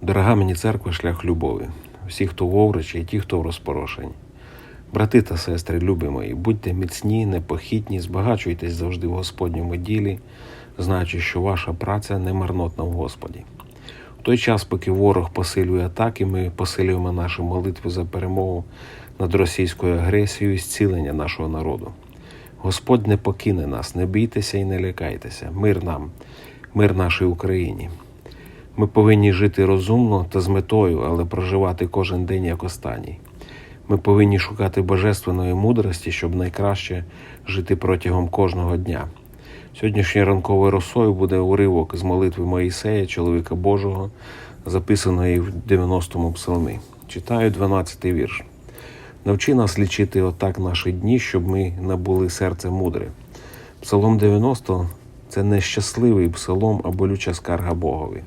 Дорога мені церква, шлях любові, всі, хто в оврачі, і ті, хто в розпорошенні. Брати та сестри, любі мої, будьте міцні, непохитні, збагачуйтесь завжди в Господньому ділі, знаючи, що ваша праця не марнотна в Господі. В той час, поки ворог посилює атаки, ми посилюємо нашу молитву за перемогу над російською агресією і зцілення нашого народу. Господь не покине нас, не бійтеся і не лякайтеся. Мир нам, мир нашій Україні. Ми повинні жити розумно та з метою, але проживати кожен день як останній. Ми повинні шукати божественної мудрості, щоб найкраще жити протягом кожного дня. Сьогоднішньою ранковою росою буде уривок з молитви Моїсея, чоловіка Божого, записаної в 90-му псалмі. Читаю 12-й вірш. Навчи нас лічити отак наші дні, щоб ми набули серце мудре. Псалом 90 це не щасливий псалом, а болюча скарга Богові.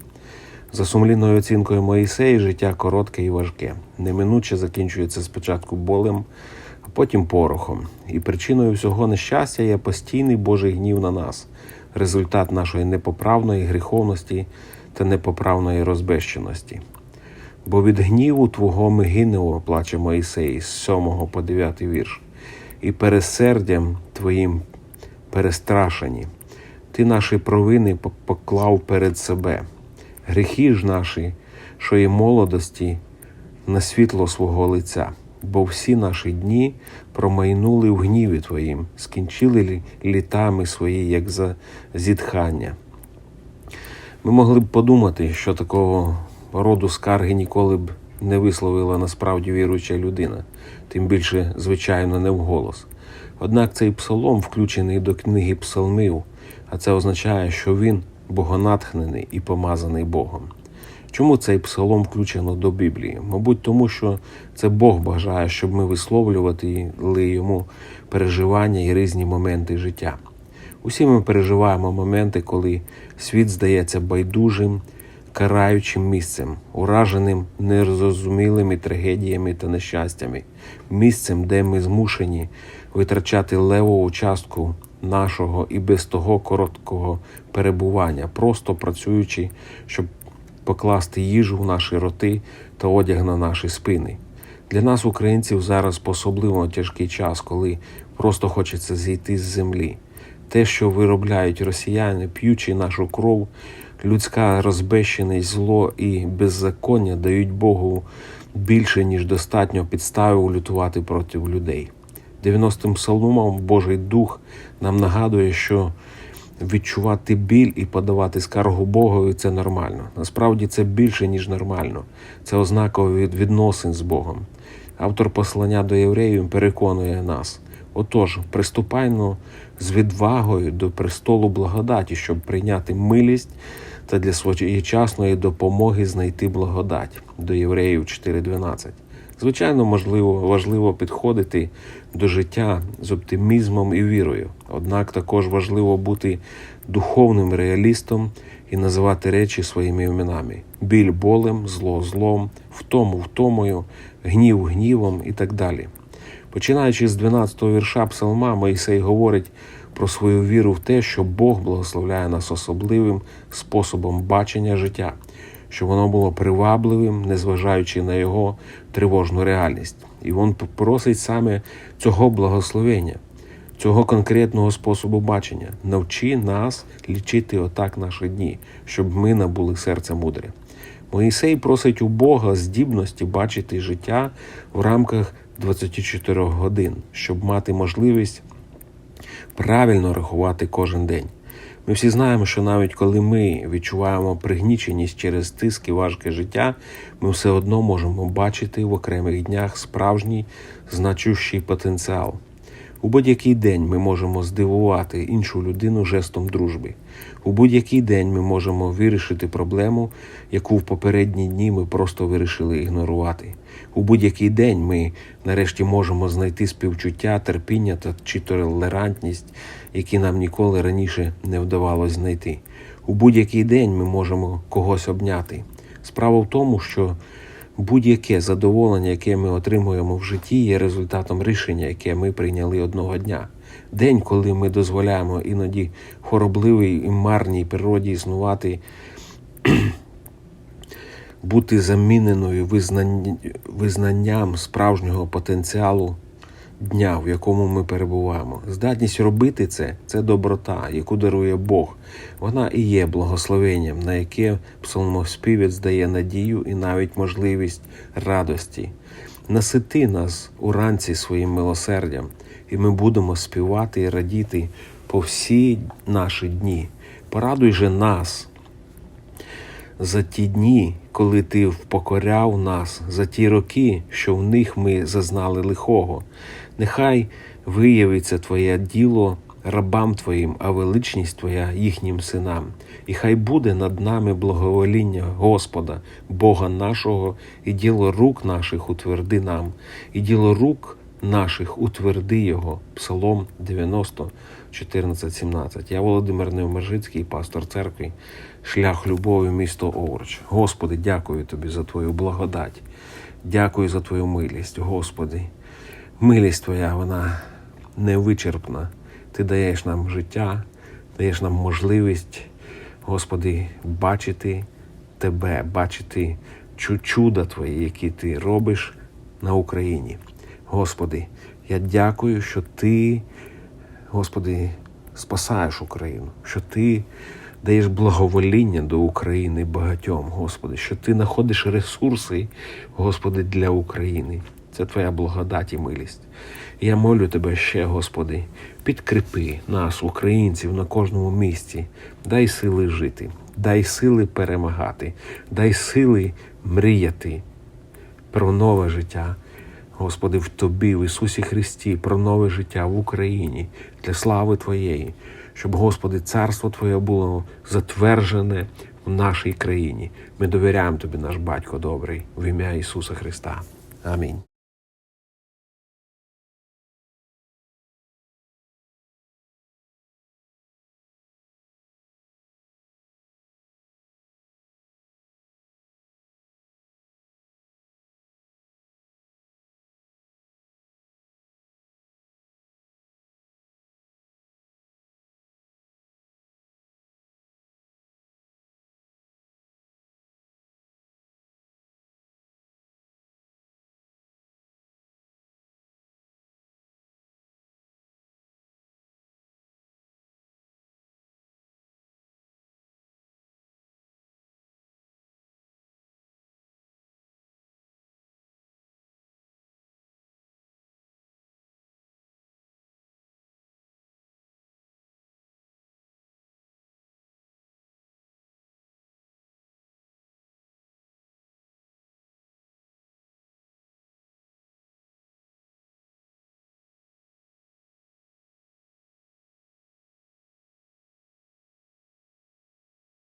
За сумлінною оцінкою Моїсеї, життя коротке і важке. Неминуче закінчується спочатку болем, а потім порохом. І причиною всього нещастя є постійний Божий гнів на нас, результат нашої непоправної гріховності та непоправної розбещеності. Бо від гніву Твого ми гинемо, плаче Моїсей з 7 по 9 вірш, і пересердям Твоїм перестрашені. Ти наші провини поклав перед себе гріхи ж наші, що є молодості, на світло свого лиця, бо всі наші дні промайнули в гніві Твоїм, скінчили літами свої, як за зітхання. Ми могли б подумати, що такого роду скарги ніколи б не висловила насправді віруюча людина, тим більше, звичайно, не вголос. Однак цей псалом включений до книги псалмів, а це означає, що він богонатхнений і помазаний Богом. Чому цей псалом включено до Біблії? Мабуть, тому що це Бог бажає, щоб ми висловлювали йому переживання і різні моменти життя. Усі ми переживаємо моменти, коли світ здається байдужим, караючим місцем, ураженим нерозумілими трагедіями та нещастями, місцем, де ми змушені витрачати левову частку нашого і без того короткого перебування, просто працюючи, щоб покласти їжу в наші роти та одяг на наші спини. Для нас, українців, зараз особливо тяжкий час, коли просто хочеться зійти з землі. Те, що виробляють росіяни, п'ючи нашу кров, людська розбещеність, зло і беззаконня дають Богу більше, ніж достатньо підстави лютувати проти людей. 90-м псалмом Божий Дух нам нагадує, що відчувати біль і подавати скаргу Богові це нормально. Насправді це більше, ніж нормально. Це ознака від відносин з Богом. Автор послання до євреїв переконує нас. Отож, приступайно з відвагою до престолу благодаті, щоб прийняти милість та для своєчасної допомоги знайти благодать до євреїв 4.12. Звичайно, можливо, важливо підходити до життя з оптимізмом і вірою. Однак також важливо бути духовним реалістом і називати речі своїми іменами: біль болем, зло злом, втому втомою, гнів гнівом і так далі. Починаючи з 12-го вірша Псалма, Моїсей говорить про свою віру в те, що Бог благословляє нас особливим способом бачення життя щоб воно було привабливим, незважаючи на його тривожну реальність. І він просить саме цього благословення, цього конкретного способу бачення. Навчи нас лічити отак наші дні, щоб ми набули серце мудре. Моїсей просить у Бога здібності бачити життя в рамках 24 годин, щоб мати можливість правильно рахувати кожен день. Ми всі знаємо, що навіть коли ми відчуваємо пригніченість через тиск і важке життя, ми все одно можемо бачити в окремих днях справжній значущий потенціал. У будь-який день ми можемо здивувати іншу людину жестом дружби. У будь-який день ми можемо вирішити проблему, яку в попередні дні ми просто вирішили ігнорувати. У будь-який день ми нарешті можемо знайти співчуття, терпіння та чи толерантність, які нам ніколи раніше не вдавалось знайти. У будь-який день ми можемо когось обняти. Справа в тому, що будь-яке задоволення, яке ми отримуємо в житті, є результатом рішення, яке ми прийняли одного дня. День, коли ми дозволяємо іноді хоробливій і марній природі існувати бути заміненою визнанням справжнього потенціалу дня, в якому ми перебуваємо. Здатність робити це це доброта, яку дарує Бог. Вона і є благословенням, на яке псалмоспівець дає надію і навіть можливість радості. Насити нас уранці своїм милосердям, і ми будемо співати і радіти по всі наші дні. Порадуй же нас за ті дні, коли ти впокоряв нас, за ті роки, що в них ми зазнали лихого. Нехай виявиться Твоє діло рабам Твоїм, а величність Твоя їхнім синам. І хай буде над нами благовоління Господа, Бога нашого, і діло рук наших утверди нам, і діло рук наших утверди Його. Псалом 90, 14, 17. Я Володимир Невмержицький, пастор церкви, шлях любові, місто Овруч. Господи, дякую Тобі за Твою благодать. Дякую за Твою милість, Господи. Милість Твоя, вона невичерпна. Ти даєш нам життя, даєш нам можливість, Господи, бачити Тебе, бачити чуда Твої, які Ти робиш на Україні. Господи, я дякую, що Ти, Господи, спасаєш Україну, що Ти даєш благовоління до України багатьом, Господи, що Ти знаходиш ресурси, Господи, для України. Це Твоя благодать і милість. І я молю Тебе ще, Господи, підкріпи нас, українців, на кожному місці. Дай сили жити, дай сили перемагати, дай сили мріяти про нове життя. Господи, в Тобі, в Ісусі Христі, про нове життя в Україні для слави Твоєї, щоб, Господи, царство Твоє було затверджене в нашій країні. Ми довіряємо Тобі, наш Батько добрий, в ім'я Ісуса Христа. Амінь.